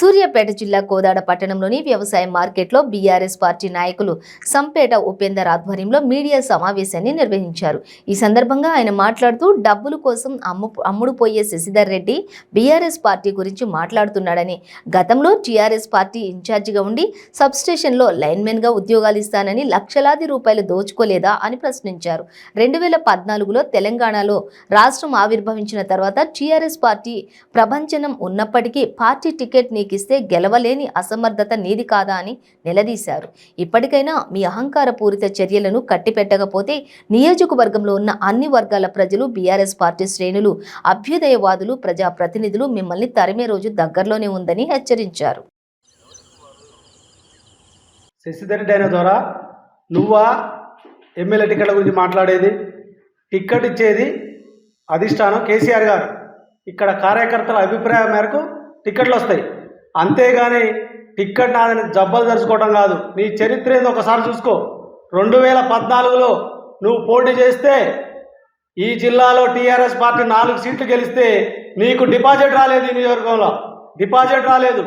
సూర్యాపేట జిల్లా కోదాడ పట్టణంలోని వ్యవసాయ మార్కెట్లో బీఆర్ఎస్ పార్టీ నాయకులు సంపేట ఉపేందర్ ఆధ్వర్యంలో మీడియా సమావేశాన్ని నిర్వహించారు. ఈ సందర్భంగా ఆయన మాట్లాడుతూ డబ్బుల కోసం అమ్ము అమ్ముడు పోయే శశిధర్ రెడ్డి బీఆర్ఎస్ పార్టీ గురించి మాట్లాడుతున్నాడని గతంలో టీఆర్ఎస్ పార్టీ ఇన్ఛార్జిగా ఉండి సబ్స్టేషన్లో లైన్మెన్గా ఉద్యోగాలు ఇస్తానని లక్షలాది రూపాయలు దోచుకోలేదా? అని ప్రశ్నించారు. రెండు వేల పద్నాలుగులో తెలంగాణలో రాష్ట్రం ఆవిర్భవించిన తర్వాత టీఆర్ఎస్ పార్టీ ప్రభంజనం ఉన్నప్పటికీ పార్టీ టికెట్ నీకిస్తే గెలవలేని అసమర్థత నీది కాదా అని నిలదీశారు. ఇప్పటికైనా మీ అహంకారపూరిత చర్యలను కట్టిపెట్టకపోతే నియోజకవర్గంలో ఉన్న అన్ని వర్గాల ప్రజలు బీఆర్ఎస్ పార్టీ శ్రేణులు అభ్యుదయవాదులు ప్రజాప్రతినిధులు మిమ్మల్ని తరిమే రోజు దగ్గరలోనే ఉందని హెచ్చరించారు. శశిధర్ ద్వారా నువ్వా ఎమ్మెల్యే టికెట్ల గురించి మాట్లాడేది? టికెట్ ఇచ్చేది అధిష్టానం కేసీఆర్ గారు. ఇక్కడ కార్యకర్తల అభిప్రాయం మేరకు టికెట్లు వస్తాయి. అంతేగాని టిక్కెట్ నాదని జబ్బలు తెరుచుకోవడం కాదు. నీ చరిత్ర ఏదో ఒకసారి చూసుకో. రెండు వేల పద్నాలుగులో నువ్వు పోటీ చేస్తే ఈ జిల్లాలో టీఆర్ఎస్ పార్టీ నాలుగు సీట్లు గెలిస్తే నీకు డిపాజిట్ రాలేదు ఈ నియోజకవర్గంలో. డిపాజిట్ రాలేదు.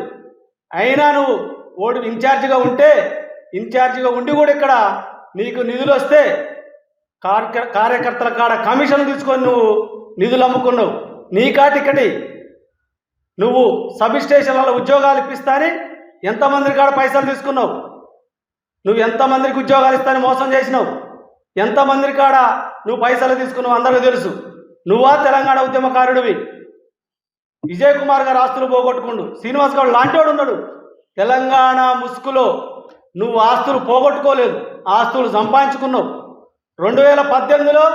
అయినా నువ్వు ఓడి ఇన్ఛార్జిగా ఉంటే ఇన్ఛార్జిగా ఉండి కూడా ఇక్కడ నీకు నిధులు వస్తే కార్య కార్యకర్తల కాడ కమిషన్ తీసుకొని నువ్వు నిధులు అమ్ముకున్నావు. నీకా టికెట్ నువ్వు సబ్ స్టేషన్లలో ఉద్యోగాలు ఇప్పిస్తాని ఎంతమంది కాడ పైసలు తీసుకున్నావు? నువ్వు ఎంతమందికి ఉద్యోగాలు ఇస్తాని మోసం చేసినావు? ఎంతమంది కాడ నువ్వు పైసలు తీసుకున్నావు అందరూ తెలుసు. నువ్వా తెలంగాణ ఉద్యమకారుడివి? విజయ్ కుమార్ గారు ఆస్తులు పోగొట్టుకుండు. శ్రీనివాస్ గౌడ్ లాంటివాడు ఉన్నాడు. తెలంగాణ ముసుగులో నువ్వు ఆస్తులు పోగొట్టుకోలేదు. ఆస్తులు సంపాదించుకున్నావు. రెండు వేల పద్దెనిమిదిలో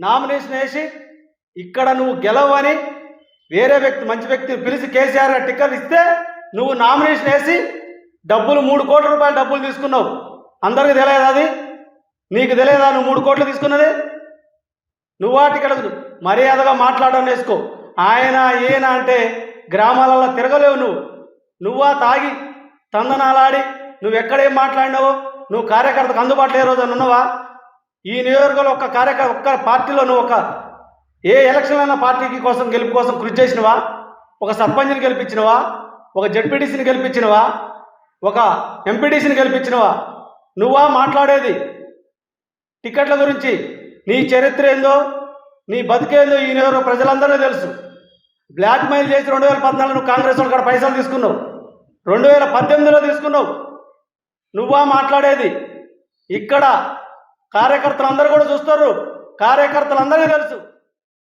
నామినేషన్ వేసి ఇక్కడ నువ్వు గెలవని వేరే వ్యక్తి మంచి వ్యక్తిని పిలిచి కేసీఆర్ గారు ఇస్తే నువ్వు నామినేషన్ వేసి డబ్బులు మూడు కోట్ల రూపాయలు డబ్బులు తీసుకున్నావు. అందరికీ తెలియదు అది? నీకు తెలియదా నువ్వు మూడు కోట్లు తీసుకున్నది? నువ్వు టికెట్ మర్యాదగా మాట్లాడడం నేర్చుకో. ఆయన ఈయన అంటే గ్రామాలలో తిరగలేవు నువ్వు. నువ్వా తాగి తందనాలాడి నువ్వు ఎక్కడేం మాట్లాడినావో నువ్వు కార్యకర్తకు అందుబాటులో ఏ రోజు ఉన్నావా? ఈ నియోజకవర్గంలో ఒక్క కార్యకర్త ఒక్క పార్టీలో నువ్వు ఒక ఏ ఎలక్షన్ పార్టీకి కోసం గెలుపు కోసం కృషి చేసినవా? ఒక సర్పంచ్ని గెలిపించినవా? ఒక జడ్పీటీసీని గెలిపించినవా? ఒక ఎంపీటీసీని గెలిపించినవా? నువ్వా మాట్లాడేది? టికెట్ల గురించి. నీ చరిత్ర ఏందో నీ బతికేందో ఈ నియోజకవర్గ ప్రజలందరూ తెలుసు. బ్లాక్ మెయిల్ చేసి రెండు వేల పద్నాలుగు నువ్వు కాంగ్రెస్ వాళ్ళు పైసలు తీసుకున్నావు. రెండు వేల పద్దెనిమిదిలో తీసుకున్నావు. నువ్వా మాట్లాడేది? ఇక్కడ కార్యకర్తలు అందరూ కూడా చూస్తారు. కార్యకర్తలందరికీ తెలుసు.